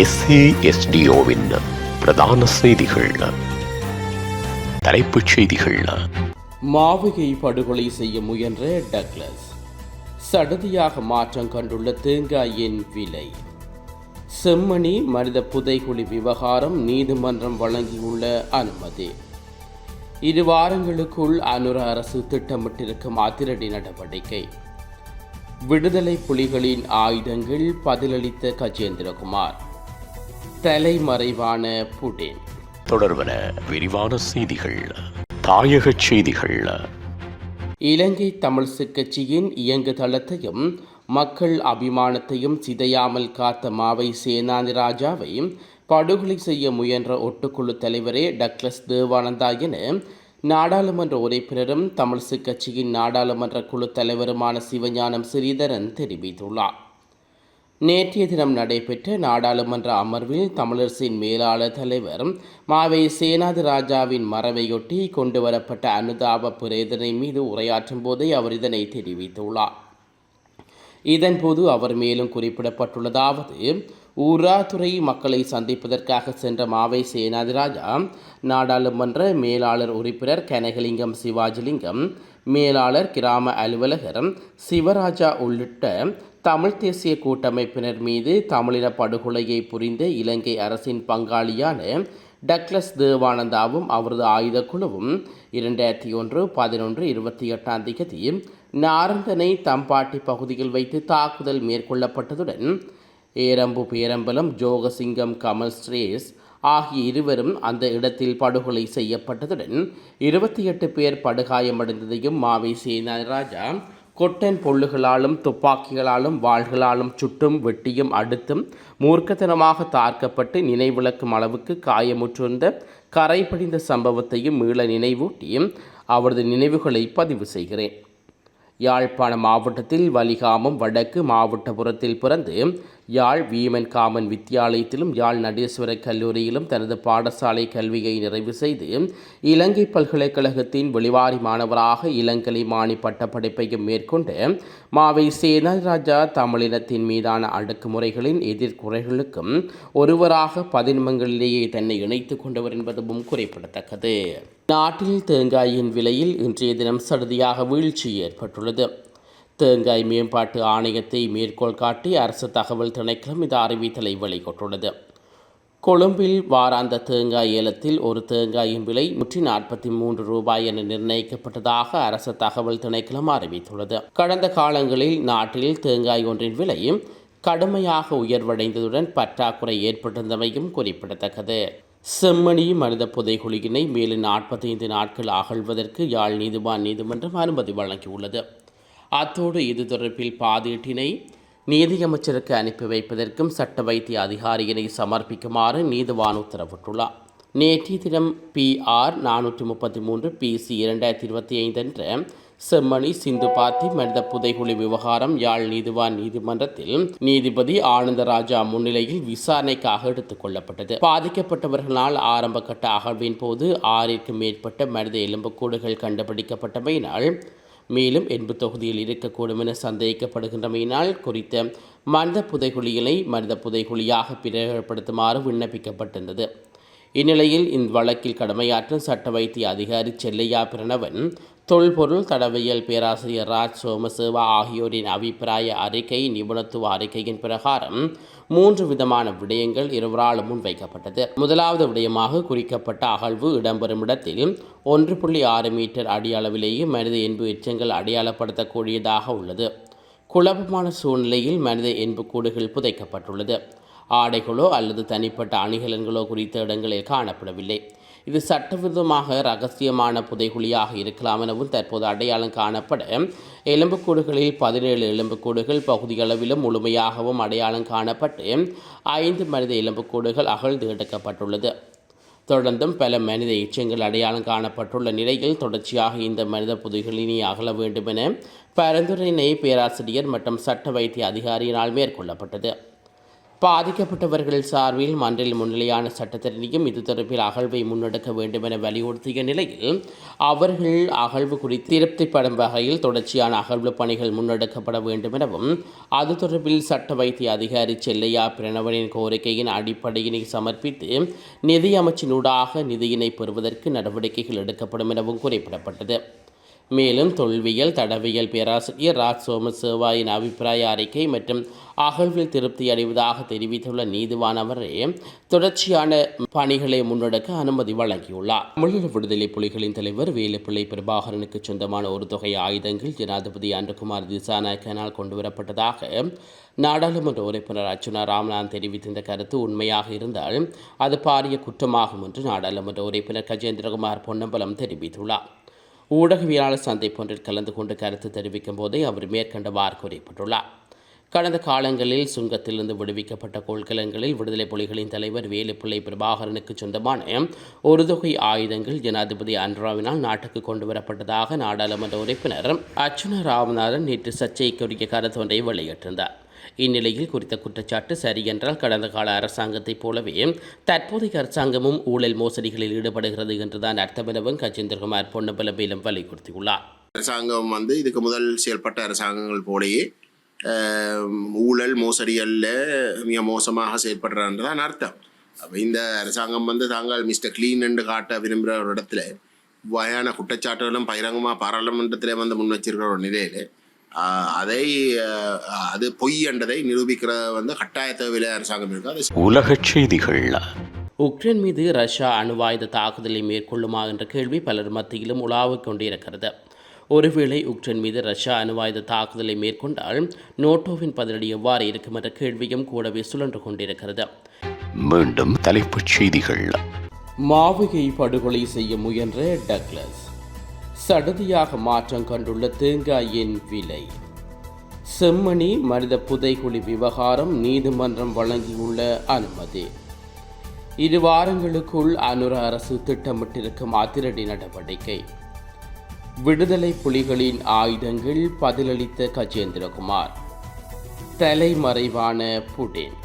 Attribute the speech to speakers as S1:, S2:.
S1: எஸ்ஏஎஸ்டிஓவின் பிரதான செய்திகள். தலைப்புச் செய்திகள்.
S2: மாவிகை படுகொலை செய்ய முயன்ற டக்ளஸ். சடதியாக மாற்றம் கண்டுள்ள தேங்காயின் விலை. செம்மணி மனித புதைகுழி விவகாரம் நீதிமன்றம் வழங்கியுள்ள அனுமதி. இரு வாரங்களுக்குள் அனுர அரசு திட்டமிட்டிருக்கும் அதிரடி நடவடிக்கை. விடுதலை புலிகளின் ஆயுதங்கள் பதிலளித்த கஜேந்திரகுமார். தலைமறைவான புடின்
S1: தொடர்பன விரிவான செய்திகள் தாயகச் செய்திகள்.
S2: இலங்கை தமிழ்சு கட்சியின் இயங்கு தளத்தையும் மக்கள் அபிமானத்தையும் சிதையாமல் காத்த மாவை சேனாதி ராஜாவை படுகொலை செய்ய முயன்ற ஒட்டுக்குழு தலைவரே டக்ளஸ் தேவானந்தா என நாடாளுமன்ற உறுப்பினரும் தமிழ்சு கட்சியின் நாடாளுமன்ற குழு தலைவருமான சிவஞானம் ஸ்ரீதரன் தெரிவித்துள்ளார். நேற்றைய தினம் நடைபெற்ற நாடாளுமன்ற அமர்வில் தமிழரசின் மேலாளர் தலைவர் மாவை சேனாதி ராஜாவின் மறைவையொட்டி கொண்டுவரப்பட்ட அனுதாப பிரேதனை மீது உரையாற்றும் போதே அவர் இதனை தெரிவித்துள்ளார். இதன்போது அவர் மேலும் குறிப்பிடப்பட்டுள்ளதாவது ஊராதுறை மக்களை சந்திப்பதற்காக சென்ற மாவை சேனாதிராஜா நாடாளுமன்ற மேலாளர் உறுப்பினர் கனகலிங்கம் சிவாஜிலிங்கம் மேலாளர் கிராம அலுவலகர் சிவராஜா உள்ளிட்ட தமிழ் தேசிய கூட்டமைப்பினர் மீது தமிழின படுகொலையை புரிந்த இலங்கை அரசின் பங்காளியான டக்ளஸ் தேவானந்தாவும் அவரது ஆயுத குழுவும் இரண்டாயிரத்தி ஒன்று பதினொன்று இருபத்தி எட்டாம் தேதி நாரந்தனை தம்பாட்டி பகுதியில் வைத்து தாக்குதல் மேற்கொள்ளப்பட்டதுடன் ஏரம்பு பேரம்பலம் ஜோகசிங்கம் கமல் ஸ்ரேஸ் ஆகிய இருவரும் அந்த இடத்தில் படுகொலை செய்யப்பட்டதுடன் இருபத்தி எட்டு பேர் படுகாயமடைந்ததையும் மாவை சேனராஜா கொட்டன் பொல்லுகளாலும் துப்பாக்கிகளாலும் வாள்களாலும் சுட்டும் வெட்டியும் அடுத்தும் மூர்க்கத்தனமாக தாக்கப்பட்டு நினைவிழக்கும் அளவுக்கு காயமுற்றிருந்த கரைபடிந்த சம்பவத்தையும் மீள நினைவூட்டியும் அவரது நினைவுகளை பதிவு செய்கிறேன். யாழ்ப்பாண மாவட்டத்தில் வலிகாமம் வடக்கு மாவட்டபுரத்தில் பிறந்து யாழ் வீமன் காமன் வித்தியாலயத்திலும் யாழ் நடேஸ்வர கல்லூரியிலும் தனது பாடசாலை கல்வியை நிறைவு செய்து இலங்கை பல்கலைக்கழகத்தின் வெளிவாரி மாணவராக இளங்கலை மாணி பட்டப்படிப்பையும் மேற்கொண்டு மாவை சேனராஜா தமிழினத்தின் மீதான அடக்குமுறைகளின் எதிர்குறைகளுக்கும் ஒருவராக பதின்மங்களிலேயே தன்னை இணைத்துக் கொண்டவர் என்பதும் குறிப்பிடத்தக்கது. நாட்டில் தேங்காயின் விலையில் இன்றைய தினம் சடுதியாக வீழ்ச்சி ஏற்பட்டுள்ளது. தேங்காய் மேம்பாட்டு ஆணையத்தை மேற்கோள் காட்டி அரசு தகவல் திணைக்களம் இந்த அறிவித்தலை வெளியிட்டுள்ளது. கொழும்பில் வாராந்த தேங்காய் ஏலத்தில் ஒரு தேங்காயின் விலை நூற்றி நாற்பத்தி மூன்று ரூபாய் என நிர்ணயிக்கப்பட்டதாக அரசு தகவல் திணைக்களம் அறிவித்துள்ளது. கடந்த காலங்களில் நாட்டில் தேங்காய் ஒன்றின் விலையும் கடுமையாக உயர்வடைந்ததுடன் பற்றாக்குறை ஏற்பட்டிருந்தமையும் குறிப்பிடத்தக்கது. செம்மணி மனித புதைகுழியினை மேலும் நாற்பத்தைந்து நாட்கள் அகழ்வதற்கு யாழ் நீதிவான் நீதிமன்றம் அனுமதி வழங்கியுள்ளது. அத்தோடு இது தொடர்பில் பாதீட்டினை நீதியமைச்சருக்கு அனுப்பி வைப்பதற்கும் சட்ட வைத்திய அதிகாரியினை சமர்ப்பிக்குமாறு நீதிவான் உத்தரவிட்டுள்ளார். நேற்றைய தினம் பிஆர் நானூற்றி முப்பத்தி மூன்று பிசி இரண்டாயிரத்தி இருபத்தி ஐந்து என்ற செம்மணி சிந்து பாத்தி மனித புதைகுழி விவகாரம் யாழ் நீதிவான் நீதிமன்றத்தில் நீதிபதி ஆனந்தராஜா முன்னிலையில் விசாரணைக்காக எடுத்துக் கொள்ளப்பட்டது. பாதிக்கப்பட்டவர்களால் ஆரம்ப கட்ட அகழ்வின் போது ஆறிற்கும் மேற்பட்ட மனித எலும்புக்கூடுகள் கண்டுபிடிக்கப்பட்டமையினால் மேலும் என்பு தொகுதியில் இருக்கக்கூடும் என சந்தேகிக்கப்படுகின்றமையினால் குறித்த மனித புதைகுழிகளை மனித புதைகுழியாக பிரயோகப்படுத்துமாறு விண்ணப்பிக்கப்பட்டிருந்தது. இந்நிலையில் இந்த வழக்கில் கடமையாற்றும் சட்ட வைத்திய அதிகாரி செல்லையா பிரணவன் தொல்பொருள் தடவியல் பேராசிரியர் ராஜ் சோமசேவா ஆகியோரின் அபிப்பிராய அறிக்கை நிபுணத்துவ அறிக்கையின் பிரகாரம் மூன்று விதமான விடயங்கள் இருவரால் முன்வைக்கப்பட்டது. முதலாவது விடயமாக குறிக்கப்பட்ட அகழ்வு இடம்பெறும் இடத்தில் ஒன்று புள்ளி ஆறு மீட்டர் அடியளவிலேயே மனித என்பு எச்சங்கள் அடையாளப்படுத்தக்கூடியதாக உள்ளது. குழப்பமான சூழ்நிலையில் மனித என்புக்கூடுகள் புதைக்கப்பட்டுள்ளது. ஆடைகளோ அல்லது தனிப்பட்ட அணிகலன்களோ குறித்த இடங்களில் காணப்படவில்லை. இது சட்டவிரோதமாக ரகசியமான புதைகுழியாக இருக்கலாம் எனவும் தற்போது அடையாளம் காணப்பட எலும்புக்கூடுகளில் பதினேழு எலும்புக்கூடுகள் பகுதியளவிலும் முழுமையாகவும் அடையாளம் காணப்பட்டு ஐந்து மனித எலும்புக்கூடுகள் அகழ்ந்து எடுக்கப்பட்டுள்ளது. தொடர்ந்தும் பல மனித எச்சங்கள் அடையாளம் காணப்பட்டுள்ள நிலையில் தொடர்ச்சியாக இந்த மனித புதைகளினி அகல வேண்டும் என பரிந்துரையினை பேராசிரியர் மற்றும் சட்ட வைத்திய அதிகாரியினால் மேற்கொள்ளப்பட்டது. பாதிக்கப்பட்டவர்கள் சார்பில் மன்றில் முன்னிலையான சட்டத்தரணியும் இது தொடர்பில் அகழ்வை முன்னெடுக்க வேண்டும் என வலியுறுத்திய நிலையில் அவர்கள் அகழ்வு குறித்து திருப்திப்படும் வகையில் தொடர்ச்சியான அகழ்வு பணிகள் முன்னெடுக்கப்பட வேண்டும் எனவும் அது தொடர்பில் சட்ட வைத்திய அதிகாரி செல்லையா பிரணவனின் கோரிக்கையின் அடிப்படையினை சமர்ப்பித்து நிதியமைச்சினூடாக நிதியினை பெறுவதற்கு நடவடிக்கைகள் எடுக்கப்படும் எனவும் குறிப்பிடப்பட்டது. மேலும் தொல்வியல் தடவியல் பேராசிரியர் ராஜ் சோமசேவாயின் அபிப்பிராய அறிக்கை மற்றும் அகழ்வில் திருப்தி அடைவதாக தெரிவித்துள்ள நீதிவானவரே தொடர்ச்சியான பணிகளை முன்னெடுக்க அனுமதி வழங்கியுள்ளார். தமிழக விடுதலை புலிகளின் தலைவர் வேலுப்பிள்ளை பிரபாகரனுக்கு சொந்தமான ஒரு தொகை ஆயுதங்கள் ஜனாதிபதி அன்றகுமார் திசாநாயக்கனால் கொண்டுவரப்பட்டதாக நாடாளுமன்ற உறுப்பினர் அர்ச்சுனா ராம்நாத் தெரிவித்த இந்த கருத்து உண்மையாக இருந்தால் அது பாரிய குற்றமாகும் என்று நாடாளுமன்ற உறுப்பினர் கஜேந்திரகுமார் பொன்னம்பலம் தெரிவித்துள்ளார். ஊடகவியலாளர் சந்தை போன்றில் கலந்து கொண்டு கருத்து தெரிவிக்கும் போதே அவர் மேற்கண்டவாறு குறிப்பிட்டுள்ளார். கடந்த காலங்களில் சுங்கத்திலிருந்து விடுவிக்கப்பட்ட கொள்கலன்களில் விடுதலை புலிகளின் தலைவர் வேலுப்பிள்ளை பிரபாகரனுக்கு சொந்தமான ஒரு தொகை ஆயுதங்கள் ஜனாதிபதி அன்ராவினால் நாட்டுக்கு கொண்டு வரப்பட்டதாக நாடாளுமன்ற உறுப்பினர் அர்ச்சுனா ராமநாதன் நேற்று சர்ச்சைக்குரிய கருத்தொன்றை வெளியிட்டிருந்தார். இந்நிலையில் குறித்த குற்றச்சாட்டு சரியென்றால் கடந்த கால அரசாங்கத்தைப் போலவே தற்போதைய அரசாங்கமும் ஊழல் மோசடிகளில் ஈடுபடுகிறது என்றுதான் அர்த்தம் எனவும் கஜேந்திரகுமார் பொன்னம்பலம் மேலும் வலியுறுத்தியுள்ளார்.
S3: அரசாங்கம் வந்து இதுக்கு முதல் செயல்பட்ட அரசாங்கங்கள் போலேயே ஊழல் மோசடிகளில் மிக மோசமாக செயல்படுறான்றதான் அர்த்தம். அப்போ இந்த அரசாங்கம் வந்து தாங்கள் மிஸ்டர் கிளீன் என்று காட்ட விரும்புகிற ஒரு இடத்துல வகையான குற்றச்சாட்டுகளும் பகிரங்கமாக பாராளுமன்றத்திலே வந்து முன் வச்சிருக்கிற ஒரு நிலையில் அதை அது பொய் என்றதை நிரூபிக்கிற வந்து கட்டாய தேவையில அரசாங்கம் இருக்கு. அது
S1: உலகச் செய்திகள்.
S2: உக்ரைன் மீது ரஷ்யா அணுவாயுத தாக்குதலை மேற்கொள்ளுமா என்ற கேள்வி பலர் மத்தியிலும் உலாவிக் கொண்டிருக்கிறது. ஒருவேளை உக்ரைன் மீது ரஷ்யா அணுவாயுத தாக்குதலை மேற்கொண்டால் நோட்டோவின் பதிலடி எவ்வாறு இருக்கும் என்ற கேள்வியும் கூடவே சுழன்று கொண்டிருக்கிறது.
S1: மீண்டும் தலைப்புச் செய்திகள்.
S2: மாவிகை படுகொலை செய்ய முயன்ற டக்ளஸ். சடுதியாக மாற்றம் கண்டுள்ள தேங்காயின் விலை. செம்மணி மனித புதைகுழி விவகாரம் நீதிமன்றம் வழங்கியுள்ள அனுமதி. இரு வாரங்களுக்குள் அனுர அரசு திட்டமிட்டிருக்கும் அதிரடி நடவடிக்கை. விடுதலை புலிகளின் ஆயுதங்கள் பதிலளித்த கஜேந்திரகுமார். தலைமறைவான புடின்.